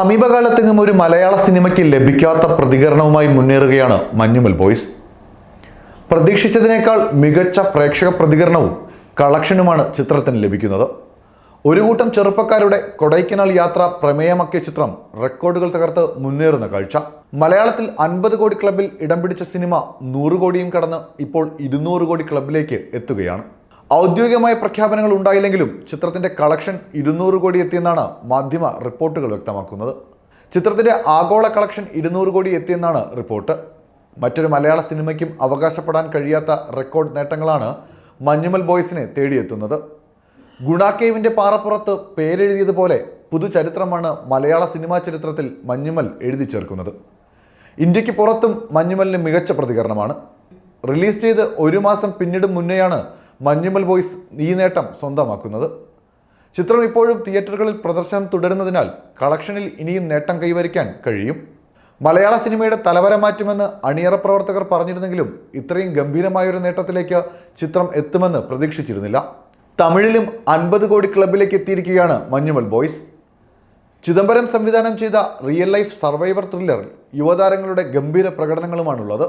സമീപകാലത്തെങ്ങും ഒരു മലയാള സിനിമയ്ക്ക് ലഭിക്കാത്ത പ്രതികരണവുമായി മുന്നേറുകയാണ് മഞ്ഞുമൽ ബോയ്സ്. പ്രതീക്ഷിച്ചതിനേക്കാൾ മികച്ച പ്രേക്ഷക പ്രതികരണവും കളക്ഷനുമാണ് ചിത്രത്തിന് ലഭിക്കുന്നത്. ഒരു കൂട്ടം ചെറുപ്പക്കാരുടെ കൊടൈക്കനാൽ യാത്ര പ്രമേയമാക്കിയ ചിത്രം റെക്കോർഡുകൾ തകർത്ത് മുന്നേറുന്ന കാഴ്ച. മലയാളത്തിൽ അൻപത് കോടി ക്ലബിൽ ഇടം പിടിച്ച സിനിമ നൂറ് കോടിയും കടന്ന് ഇപ്പോൾ ഇരുന്നൂറ് കോടി ക്ലബിലേക്ക് എത്തുകയാണ്. ഔദ്യോഗികമായ പ്രഖ്യാപനങ്ങൾ ഉണ്ടായില്ലെങ്കിലും ചിത്രത്തിന്റെ കളക്ഷൻ ഇരുന്നൂറ് കോടി എത്തിയെന്നാണ് മാധ്യമ റിപ്പോർട്ടുകൾ വ്യക്തമാക്കുന്നത്. ചിത്രത്തിന്റെ ആഗോള കളക്ഷൻ ഇരുന്നൂറ് കോടി എത്തിയെന്നാണ് റിപ്പോർട്ട്. മറ്റൊരു മലയാള സിനിമയ്ക്കും അവകാശപ്പെടാൻ കഴിയാത്ത റെക്കോർഡ് നേട്ടങ്ങളാണ് മഞ്ഞുമൽ ബോയ്സിനെ തേടിയെത്തുന്നത്. ഗുണാക്കേവിന്റെ പാറപ്പുറത്ത് പേരെഴുതിയതുപോലെ പുതുചരിത്രമാണ് മലയാള സിനിമാ ചരിത്രത്തിൽ മഞ്ഞുമൽ എഴുതി ചേർക്കുന്നത്. ഇന്ത്യയ്ക്ക് പുറത്തും മഞ്ഞുമലിന് മികച്ച പ്രതികരണമാണ്. റിലീസ് ചെയ്ത് ഒരു മാസം പിന്നിടും മുന്നെയാണ് മഞ്ഞുമൽ ബോയ്സ് ഈ നേട്ടം സ്വന്തമാക്കുന്നത്. ചിത്രം ഇപ്പോഴും തിയേറ്ററുകളിൽ പ്രദർശനം തുടരുന്നതിനാൽ കളക്ഷനിൽ ഇനിയും നേട്ടം കൈവരിക്കാൻ കഴിയും. മലയാള സിനിമയുടെ തലവര മാറ്റുമെന്ന് അണിയറ പ്രവർത്തകർ പറഞ്ഞിരുന്നെങ്കിലും ഇത്രയും ഗംഭീരമായൊരു നേട്ടത്തിലേക്ക് ചിത്രം എത്തുമെന്ന് പ്രതീക്ഷിച്ചിരുന്നില്ല. തമിഴിലും അൻപത് കോടി ക്ലബിലേക്ക് എത്തിയിരിക്കുകയാണ് മഞ്ഞുമൽ ബോയ്സ് ചിദംബരം സംവിധാനം ചെയ്ത റിയൽ ലൈഫ് സർവൈവർ ത്രില്ലറിൽ യുവതാരങ്ങളുടെ ഗംഭീര പ്രകടനങ്ങളുമാണുള്ളത്.